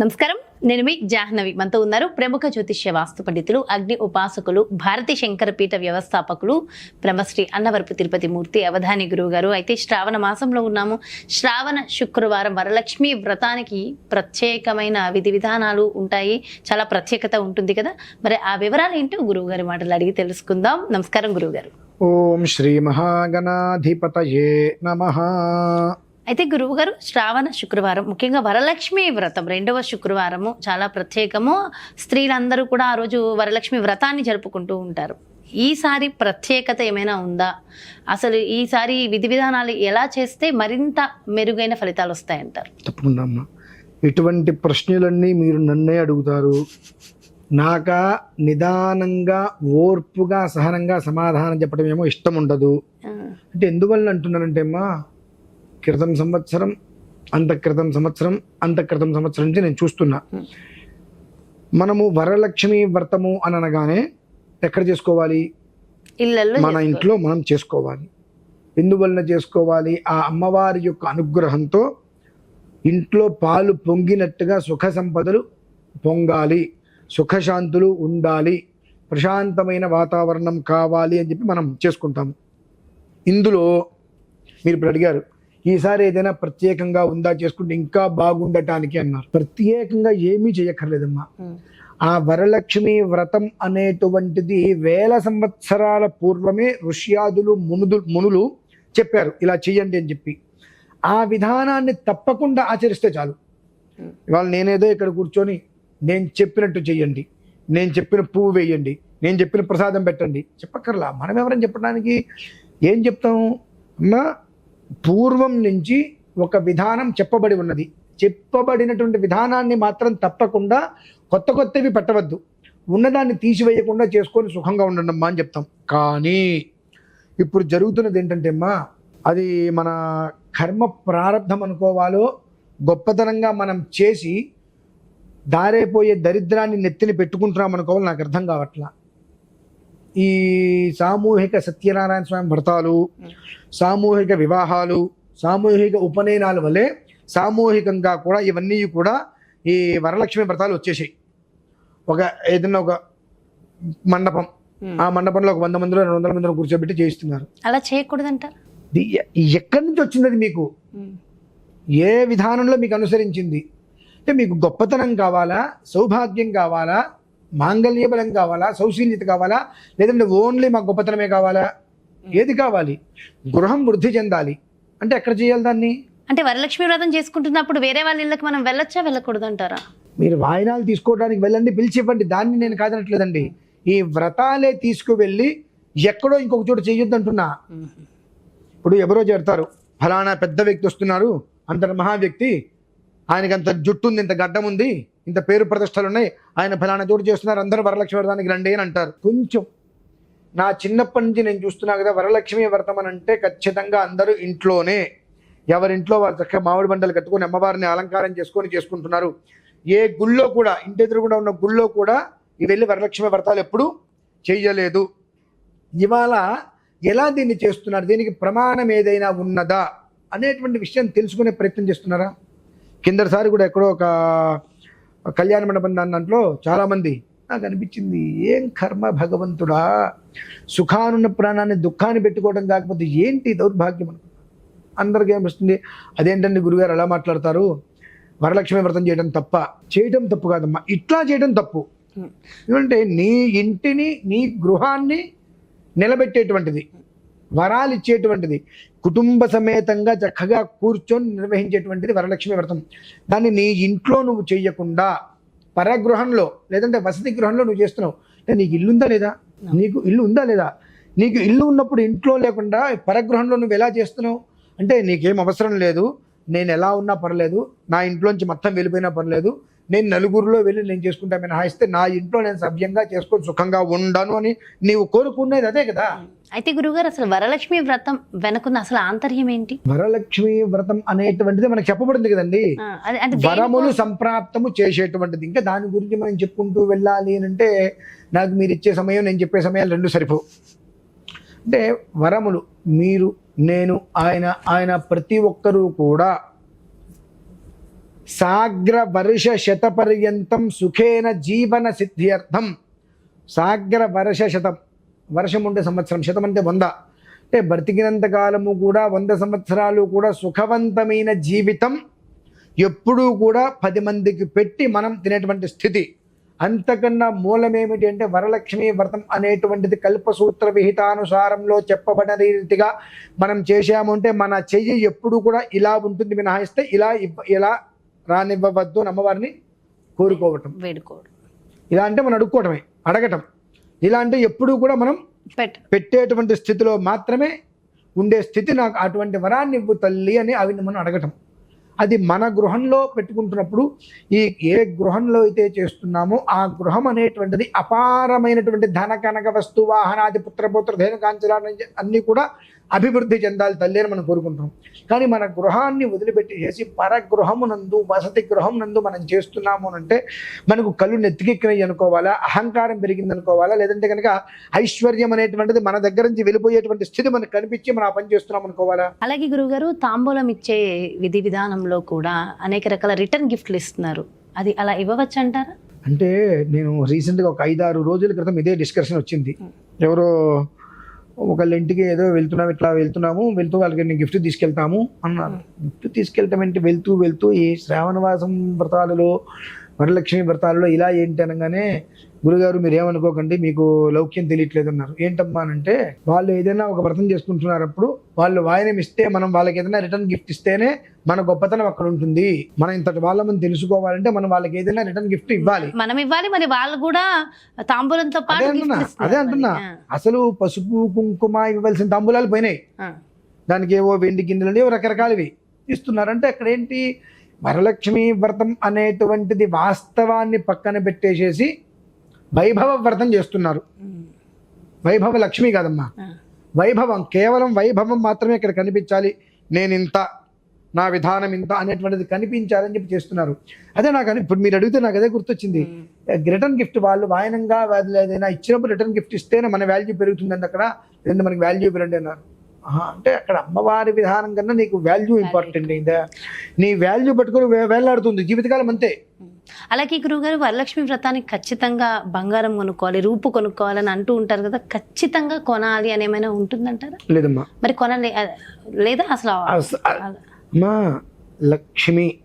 నమస్కారం. నేను మీ జాహ్నవి. మనతో ఉన్నారు ప్రముఖ జ్యోతిష్య వాస్తు పండితులు అగ్ని ఉపాసకులు భారతీ శంకరపీఠ వ్యవస్థాపకులు బ్రహ్మశ్రీ అన్నవరపు తిరుపతి మూర్తి అవధాని గురువు గారు అయితే శ్రావణ మాసంలో ఉన్నాము. శ్రావణ శుక్రవారం వరలక్ష్మి వ్రతానికి ప్రత్యేకమైన విధి విధానాలు ఉంటాయి. చాలా ప్రత్యేకత ఉంటుంది కదా. మరి ఆ వివరాలు ఏంటో గురువు గారి మాటలు అడిగి తెలుసుకుందాం. నమస్కారం గురువు గారు ఓం శ్రీ మహాగణాధిపతయే నమ. అయితే గురువు గారు శ్రావణ శుక్రవారం ముఖ్యంగా వరలక్ష్మి వ్రతం రెండవ శుక్రవారము చాలా ప్రత్యేకము. స్త్రీలందరూ కూడా ఆ రోజు వరలక్ష్మి వ్రతాన్ని జరుపుకుంటూ ఉంటారు. ఈసారి ప్రత్యేకత ఏమైనా ఉందా? అసలు ఈసారి విధి విధానాలు ఎలా చేస్తే మరింత మెరుగైన ఫలితాలు వస్తాయంటారు? తప్పకుండా అమ్మా. ఇటువంటి ప్రశ్నలన్నీ మీరు నన్నే అడుగుతారు. నాక నిదానంగా ఓర్పుగా సహనంగా సమాధానం చెప్పడం ఏమో ఇష్టం ఉండదు అంటే ఎందువల్ల అంటున్నానంటే అమ్మా క్రితం సంవత్సరం అంత క్రితం సంవత్సరం అంత క్రితం సంవత్సరం నుంచి నేను చూస్తున్నా. మనము వరలక్ష్మి వ్రతము అని అనగానే ఎక్కడ చేసుకోవాలి? మన. ఇంట్లో మనం చేసుకోవాలి. ఎందువలన చేసుకోవాలి? ఆ అమ్మవారి యొక్క అనుగ్రహంతో ఇంట్లో పాలు పొంగినట్టుగా సుఖ సంపదలు పొంగాలి. సుఖశాంతులు ఉండాలి. ప్రశాంతమైన వాతావరణం కావాలి అని చెప్పి మనం చేసుకుంటాము. ఇందులో మీరు ఇప్పుడు అడిగారు ఈసారి ఏదైనా ప్రత్యేకంగా ఉందా చేసుకుంటే ఇంకా బాగుండటానికి అన్నారు. ప్రత్యేకంగా ఏమీ చేయక్కర్లేదమ్మా. ఆ వరలక్ష్మి వ్రతం అనేటువంటిది వేల సంవత్సరాల పూర్వమే ఋష్యాదులు మునుదు మునులు చెప్పారు. ఇలా చెయ్యండి అని చెప్పి. ఆ విధానాన్ని తప్పకుండా ఆచరిస్తే చాలు. ఇవాళ నేనేదో ఇక్కడ కూర్చొని నేను చెప్పినట్టు చెయ్యండి. నేను చెప్పిన పువ్వు వేయండి. నేను చెప్పిన ప్రసాదం పెట్టండి. చెప్పక్కర్లా. మనం ఎవరని చెప్పడానికి ఏం చెప్తాం? అమ్మా పూర్వం నుంచి ఒక విధానం చెప్పబడి ఉన్నది. చెప్పబడినటువంటి విధానాన్ని మాత్రం తప్పకుండా కొత్త కొత్తవి పెట్టవద్దు. ఉన్నదాన్ని తీసివేయకుండా చేసుకొని సుఖంగా ఉండడమ్మా అని చెప్తాం. కానీ ఇప్పుడు జరుగుతున్నది ఏంటంటే అమ్మా అది మన కర్మ ప్రారంధం అనుకోవాలో గొప్పతనంగా మనం చేసి దారైపోయే దరిద్రాన్ని నెత్తిని పెట్టుకుంటున్నాం అనుకోవాలి నాకు అర్థం కావట్లా. ఈ సామూహిక సత్యనారాయణ స్వామి వ్రతాలు సామూహిక వివాహాలు సామూహిక ఉపనయనాల వల్లే సామూహికంగా కూడా ఇవన్నీ కూడా ఈ వరలక్ష్మి వ్రతాలు వచ్చేసాయి. ఒక ఏదైనా ఒక మండపం. ఆ మండపంలో ఒక వంద మందిలో రెండు వందల మందిలో కూర్చోబెట్టి చేయిస్తున్నారు. అలా ఎ- ఎక్కడి నుంచి వచ్చింది అది మీకు ఏ విధానంలో మీకు అనుసరించింది? అంటే మీకు గొప్పతనం కావాలా? సౌభాగ్యం కావాలా? మాంగళ్య బలం కావాలా? సౌశీల్యత కావాలా? లేదంటే ఓన్లీ మాకు గొప్పతనమే కావాలా? ఏది కావాలి? గృహం వృద్ధి చెందాలి. అంటే ఎక్కడ చేయాలి దాన్ని? అంటే వరలక్ష్మి వ్రతం చేసుకుంటున్నప్పుడు వేరే వాళ్ళ ఇళ్ళకి మనం వెళ్ళొచ్చా వెళ్ళకూడదంటారా? మీరు వాయినాలు తీసుకోవడానికి వెళ్ళండి పిలిచి ఇవ్వండి దాన్ని నేను కాదనట్లేదండి. ఈ వ్రతాలే తీసుకువెళ్ళి ఎక్కడో ఇంకొక చోట చేయొద్దు అంటున్నా ఇప్పుడు ఎవరో చేడతారు ఫలానా పెద్ద వ్యక్తి వస్తున్నారు. అంత మహా వ్యక్తి ఆయనకి అంత జుట్టు ఉంది ఇంత గడ్డం ఉంది ఇంత పేరు ప్రతిష్టలు ఉన్నాయి. ఆయన ఫలానా చోటు చేస్తున్నారు. అందరూ వరలక్ష్మి వ్రతానికి రండి అని అంటారు. కొంచెం. నా చిన్నప్పటి నుంచి నేను చూస్తున్నా కదా వరలక్ష్మి వ్రతం అని అంటే ఖచ్చితంగా అందరూ ఇంట్లోనే. ఎవరింట్లో వారు చక్కగా మామిడి బండలు కట్టుకొని అమ్మవారిని అలంకారం చేసుకొని చేసుకుంటున్నారు. ఏ గుళ్ళో కూడా ఇంటి ఎదురుగుండా ఉన్న గుళ్ళో కూడా ఇవి వెళ్ళి వరలక్ష్మి వ్రతాలు ఎప్పుడు చేయలేదు. ఇవాళ ఎలా దీన్ని చేస్తున్నారు? దీనికి ప్రమాణం ఏదైనా ఉన్నదా? అనేటువంటి విషయం తెలుసుకునే ప్రయత్నం చేస్తున్నారా? కిందటిసారి కూడా ఎక్కడో ఒక కళ్యాణ మండపం దాని దాంట్లో చాలామంది నాకు అనిపించింది ఏం కర్మ భగవంతుడా? సుఖానున్న ప్రాణాన్ని దుఃఖాన్ని పెట్టుకోవడం కాకపోతే ఏంటి దౌర్భాగ్యం? అనుకున్నా అందరికీ ఏమొస్తుంది అదేంటండి గురుగారు ఎలా మాట్లాడతారు? వరలక్ష్మి వ్రతం చేయడం తప్ప చేయడం తప్పు కాదమ్మా ఇట్లా చేయడం తప్పు. ఎందుకంటే నీ ఇంటిని నీ గృహాన్ని నిలబెట్టేటువంటిది. వరాలు ఇచ్చేటువంటిది కుటుంబ సమేతంగా చక్కగా కూర్చొని నిర్వహించేటువంటిది వరలక్ష్మి వ్రతం. దాన్ని నీ ఇంట్లో నువ్వు చేయకుండా పరగృహంలో లేదంటే వసతి గృహంలో నువ్వు చేస్తున్నావు. అంటే నీకు ఇల్లు ఉందా లేదా నీకు ఇల్లు ఉందా లేదా? నీకు ఇల్లు ఉన్నప్పుడు ఇంట్లో లేకుండా పరగృహంలో నువ్వు ఎలా చేస్తున్నావు? అంటే నీకేం అవసరం లేదు. నేను ఎలా ఉన్నా పర్లేదు. నా ఇంట్లోంచి మొత్తం వెళ్ళిపోయినా పర్లేదు. నేను నలుగురిలో వెళ్ళి నేను చేసుకుంటా మినహాయిస్తే నా ఇంట్లో నేను సవ్యంగా చేసుకొని సుఖంగా ఉండను అని నీవు కోరుకునేది అదే కదా. అయితే గురుగారు అసలు వరలక్ష్మి వ్రతం వెనుకున్న అసలు ఆంతర్యం ఏంటి? వరలక్ష్మి వ్రతం అనేటువంటిది మనకు చెప్పబడింది కదండి. వరములు? సంప్రాప్తము చేసేటువంటిది. ఇంకా దాని గురించి మనం చెప్పుకుంటూ వెళ్ళాలి అని అంటే నాకు మీరు ఇచ్చే సమయం నేను చెప్పే సమయాలు రెండు సరిపో అంటే వరములు మీరు నేను ఆయన ఆయన ప్రతి ఒక్కరూ కూడా సాగ్ర వర్ష శత పర్యంతం సుఖేన జీవన సిద్ధ్యర్థం. సాగ్ర వర్ష శతం వర్షం ఉండే సంవత్సరం శతం అంటే వంద. అంటే బ్రతికినంత కాలము కూడా వంద సంవత్సరాలు కూడా సుఖవంతమైన జీవితం ఎప్పుడూ కూడా పది మందికి పెట్టి మనం తినేటువంటి స్థితి. అంతకన్నా మూలమేమిటి అంటే వరలక్ష్మి వ్రతం అనేటువంటిది కల్పసూత్ర విహితానుసారంలో చెప్పబడిన రీతిగా మనం చేశాము అంటే మన చెయ్యి ఎప్పుడు కూడా ఇలా ఉంటుంది మినహాయిస్తే ఇలా ఇలా రానివ్వవద్దు అని అమ్మవారిని కోరుకోవటం. వేడుకోవడం. ఇలా అంటే మనం అడుక్కోవటమే అడగటం. ఇలా అంటే ఎప్పుడూ కూడా మనం పెట్ట పెట్టేటువంటి స్థితిలో మాత్రమే ఉండే స్థితి నాకు అటువంటి వరాన్ని ఇవ్వు తల్లి అని అవి మనం అడగటం. అది మన గృహంలో పెట్టుకుంటున్నప్పుడు ఈ ఏ గృహంలో అయితే చేస్తున్నామో ఆ గృహం అనేటువంటిది అపారమైనటువంటి ధన కనక వస్తు వాహనాది పుత్రపుత్ర ధైన అన్నీ కూడా అభివృద్ధి చెందాలి తల్లి అని మనం కోరుకుంటాం. కానీ మన గృహాన్ని వదిలిపెట్టి చేసి పరగృహమునందు వసతి గృహం నందు మనం చేస్తున్నాము అని అంటే మనకు కళ్ళు నెత్తికెక్కినాయి అనుకోవాలా అహంకారం పెరిగింది అనుకోవాలా లేదంటే కనుక ఐశ్వర్యం అనేటువంటిది మన దగ్గర నుంచి వెళ్ళిపోయేటువంటి స్థితి మనకు కనిపించి మనం ఆ పని చేస్తున్నాం అనుకోవాలా? అలాగే గురుగారు తాంబూలం ఇచ్చే విధి విధానం విధానంలో కూడా అనేక రకాల రిటర్న్ గిఫ్ట్లు ఇస్తున్నారు. అది అలా ఇవ్వవచ్చు అంటారా అంటే నేను రీసెంట్గా ఒక ఐదారు రోజుల క్రితం ఇదే డిస్కషన్ వచ్చింది. ఎవరో ఒకళ్ళ ఇంటికి ఏదో వెళ్తున్నాం ఇట్లా వెళ్తున్నాము వెళ్తూ వాళ్ళకి నేను గిఫ్ట్ తీసుకెళ్తాము అన్నారు. గిఫ్ట్ తీసుకెళ్తామంటే వెళ్తూ వెళ్తూ ఈ శ్రావణవాసం వ్రతాలలో వరలక్ష్మి వ్రతాలలో ఇలా ఏంటి అనగానే గురుగారు మీరు ఏమనుకోకండి మీకు లౌక్యం తెలియట్లేదు అన్నారు ఏంటమ్మా అంటే వాళ్ళు ఏదైనా ఒక వ్రతం చేసుకుంటున్నారు అప్పుడు వాళ్ళు వాయనం ఇస్తే మనం వాళ్ళకి ఏదైనా రిటర్న్ గిఫ్ట్ ఇస్తేనే మన గొప్పతనం అక్కడ ఉంటుంది. మనం ఇంతటి వాళ్ళమని తెలుసుకోవాలంటే మనం వాళ్ళకి ఏదైనా రిటర్న్ గిఫ్ట్ ఇవ్వాలి. మనం ఇవ్వాలి మరి వాళ్ళు కూడా తాంబూలంతో అదే పాటు అదే అంటున్నా. అసలు పసుపు కుంకుమ ఇవ్వాల్సిన తాంబూలాలు పోయినాయి. దానికి ఏవో వెండి గిన్నెలు ఏవో రకరకాలవి. ఇస్తున్నారంటే అక్కడ ఏంటి వరలక్ష్మి వ్రతం అనేటువంటిది వాస్తవాన్ని పక్కన పెట్టేసేసి వైభవ వ్రతం చేస్తున్నారు. వైభవ లక్ష్మి కాదమ్మా. వైభవం కేవలం వైభవం మాత్రమే ఇక్కడ కనిపించాలి. నేను ఇంత నా విధానం ఇంత అనేటువంటిది కనిపించాలని చెప్పి చేస్తున్నారు. అదే నాకు ఇప్పుడు మీరు అడిగితే నాకు అదే గుర్తొచ్చింది. రిటర్న్ గిఫ్ట్ వాళ్ళు వాయనంగా ఏదైనా ఇచ్చినప్పుడు రిటర్న్ గిఫ్ట్ ఇస్తేనే మన వాల్యూ పెరుగుతుందండి అక్కడ. లేదంటే మనకి వాల్యూ పెరండి అన్నారు. అంటే అక్కడ అమ్మవారి విధానం కన్నా నీకు వాల్యూ ఇంపార్టెంట్ అయిందా? నీ వాల్యూ పట్టుకొని వేలాడుతుంది. జీవితకాలం అంతే. అలాగే గురుగారు వరలక్ష్మి వ్రతానికి ఖచ్చితంగా బంగారం కొనుక్కోవాలి రూపు కొనుక్కోవాలని అంటూ ఉంటారు కదా ఖచ్చితంగా కొనాలి అని ఏమైనా ఉంటుందంటారా? లేదమ్మా. మరి కొనలే లేదా అసలు అస- అమ్మా లక్ష్మి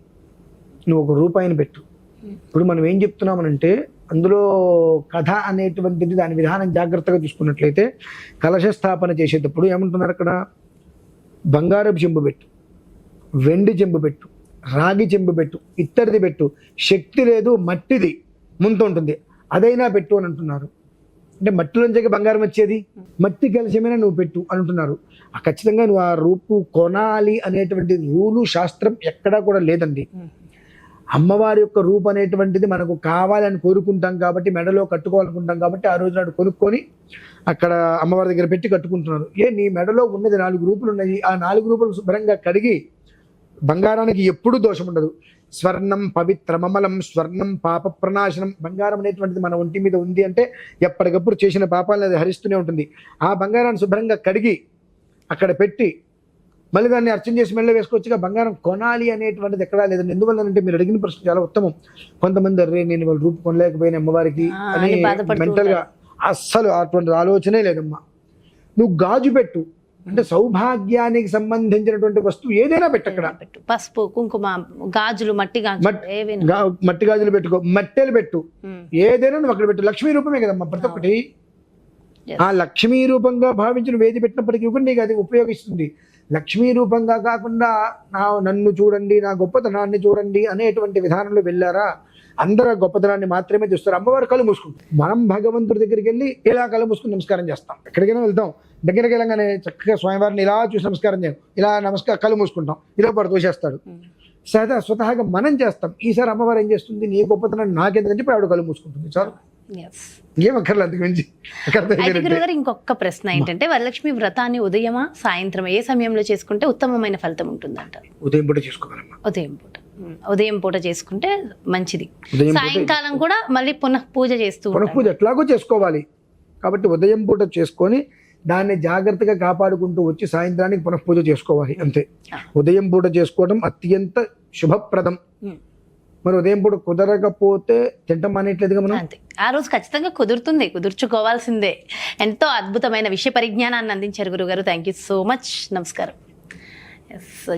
నువ్వు ఒక రూపాయిని పెట్టు. ఇప్పుడు మనం ఏం చెప్తున్నామనంటే అందులో కథ అనేటువంటిది దాని విధానం జాగ్రత్తగా చూసుకున్నట్లయితే కలశ స్థాపన చేసేటప్పుడు ఏమంటున్నారు అక్కడ? బంగారపు చెంబు పెట్టు వెండి చెంబు పెట్టు రాగి చెంబు పెట్టు ఇత్తడిది పెట్టు శక్తి లేదు మట్టిది ముందు ఉంటుంది. అదైనా పెట్టు అని అంటున్నారు. అంటే మట్టిలోంచి బంగారం వచ్చేది? మట్టి కలిసమైనా నువ్వు పెట్టు అని అంటున్నారు. ఆ ఖచ్చితంగా నువ్వు ఆ రూపు కొనాలి అనేటువంటి రూలు శాస్త్రం ఎక్కడా కూడా లేదండి. అమ్మవారి యొక్క రూపం అనేటువంటిది మనకు కావాలని కోరుకుంటాం కాబట్టి మెడలో కట్టుకోవాలనుకుంటాం కాబట్టి ఆ రోజు నాడు కొనుక్కొని అక్కడ అమ్మవారి దగ్గర పెట్టి కట్టుకుంటున్నారు. ఏ నీ మెడలో ఉన్నది నాలుగు రూపులు ఉన్నాయి. ఆ నాలుగు రూపులు శుభ్రంగా కడిగి బంగారానికి ఎప్పుడూ దోషం ఉండదు. స్వర్ణం పవిత్రమమలం స్వర్ణం పాప ప్రణాశనం బంగారం అనేటువంటిది మన ఒంటి మీద ఉంది అంటే ఎప్పటికప్పుడు చేసిన పాపాలను అది హరిస్తూనే ఉంటుంది. ఆ బంగారాన్ని శుభ్రంగా కడిగి అక్కడ పెట్టి మళ్ళీ దాన్ని అర్చన చేసి మెళ్ళ వేసుకోవచ్చుగా. బంగారం కొనాలి అనేటువంటిది ఎక్కడా లేదండి. ఎందువల్లంటే మీరు అడిగిన ప్రశ్న చాలా ఉత్తమం. కొంతమంది అరే నేను వాళ్ళు రూపు కొనలేకపోయిన అమ్మవారికి అని అని బాధపడుతూ మెంటల్గా అస్సలు అటువంటి ఆలోచనే లేదమ్మా. నువ్వు గాజు పెట్టు. అంటే సౌభాగ్యానికి సంబంధించినటువంటి వస్తువు ఏదైనా పెట్టు అక్కడ. పసుపు కుంకుమ గాజులు మట్టి మట్టి గాజులు పెట్టుకో. మట్టెలు పెట్టు. ఏదైనా నువ్వు అక్కడ పెట్టు. లక్ష్మీ రూపమే కదమ్మా ప్రతి ఒక్కటి. ఆ లక్ష్మీ రూపంగా భావించిన వేది పెట్టినప్పటికీ కూడా నీకు అది ఉపయోగిస్తుంది. లక్ష్మీ రూపంగా కాకుండా నా నన్ను చూడండి నా గొప్పతనాన్ని చూడండి అనేటువంటి విధానంలో వెళ్ళారా? అందరూ గొప్పతనాన్ని మాత్రమే చూస్తారు. అమ్మవారు కళ్ళు మూసుకుంటారు. మనం భగవంతుడి దగ్గరికి వెళ్ళి ఇలా కళ్ళు మూసుకుని నమస్కారం చేస్తాం. ఎక్కడికైనా వెళ్తాం. దగ్గరికి వెళ్ళగానే చక్కగా స్వామివారిని ఇలా చూసి నమస్కారం చేయం. ఇలా నమస్కారం కళ్ళు మూసుకుంటాం. ఇలా పడు తోసేస్తాడు. సహజ స్వతహాగా మనం చేస్తాం. ఈసారి అమ్మవారు ఏం చేస్తుంది? నీ గొప్పతనం నాకెందుకని చెప్పి ఆవిడ కళ్ళు మూసుకుంటుంది. చాలు. ఇంకొక ప్రశ్న ఏంటంటే వరలక్ష్మి వ్రతాన్ని ఉదయమా సాయంత్రం ఏ సమయంలో చేసుకుంటే ఉత్తమమైన ఫలితం ఉంటుందంటారు ఉదయం పూట చేసుకోగలమ్మా ఉదయం పూట. ఉదయం పూట చేసుకుంటే మంచిది. సాయంకాలం కూడా మళ్ళీ పునః పూజ చేస్తూ పునః. పూజ ఎట్లాగో చేసుకోవాలి. కాబట్టి ఉదయం పూట చేసుకొని దాన్ని జాగ్రత్తగా కాపాడుకుంటూ వచ్చి సాయంత్రానికి పునః పూజ చేసుకోవాలి అంతే. ఉదయం పూట చేసుకోవడం అత్యంత శుభప్రదం. మరి ఉదయం పూట కుదరకపోతే తింటం అనేట్లేదుగా మనం? అంతే. ఆ రోజు ఖచ్చితంగా కుదురుతుంది కుదుర్చుకోవాల్సిందే. ఎంతో అద్భుతమైన విషయ పరిజ్ఞానాన్ని అందించారు గురుగారు. థ్యాంక్ యూ సో మచ్ నమస్కారం.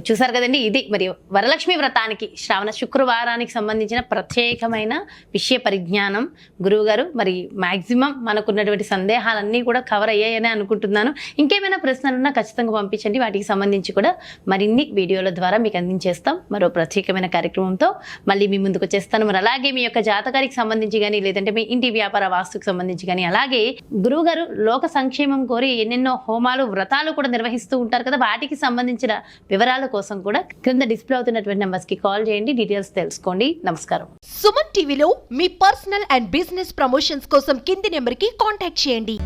చూసారు కదండి ఇది మరి వరలక్ష్మి వ్రతానికి శ్రావణ శుక్రవారానికి సంబంధించిన ప్రత్యేకమైన విషయ పరిజ్ఞానం. గురువుగారు మరి మ్యాక్సిమం మనకున్నటువంటి సందేహాలన్నీ కూడా కవర్ అయ్యాయని అనుకుంటున్నాను. ఇంకేమైనా ప్రశ్నలు ఉన్నా ఖచ్చితంగా పంపించండి. వాటికి సంబంధించి కూడా మరిన్ని వీడియోల ద్వారా మీకు అందించేస్తాం. మరో ప్రత్యేకమైన కార్యక్రమంతో మళ్ళీ మీ ముందుకు వచ్చేస్తాను. మరి అలాగే మీ యొక్క జాతకానికి సంబంధించి కానీ లేదంటే మీ ఇంటి వ్యాపార వాస్తుకు సంబంధించి కానీ అలాగే గురువుగారు లోక సంక్షేమం కోరి ఎన్నెన్నో హోమాలు వ్రతాలు కూడా నిర్వహిస్తూ ఉంటారు కదా వాటికి సంబంధించిన వివరాల కోసం కూడా క్రింద డిస్ప్లే అవుతున్నటువంటి numbers కి కాల్ చేయండి. డీటెయిల్స్ తెలుసుకోండి. నమస్కారం. సుమన్ టీవీలో మీ పర్సనల్ అండ్ బిజినెస్ ప్రమోషన్స్ కోసం కింది నెంబర్కి కాంటాక్ట్ చేయండి.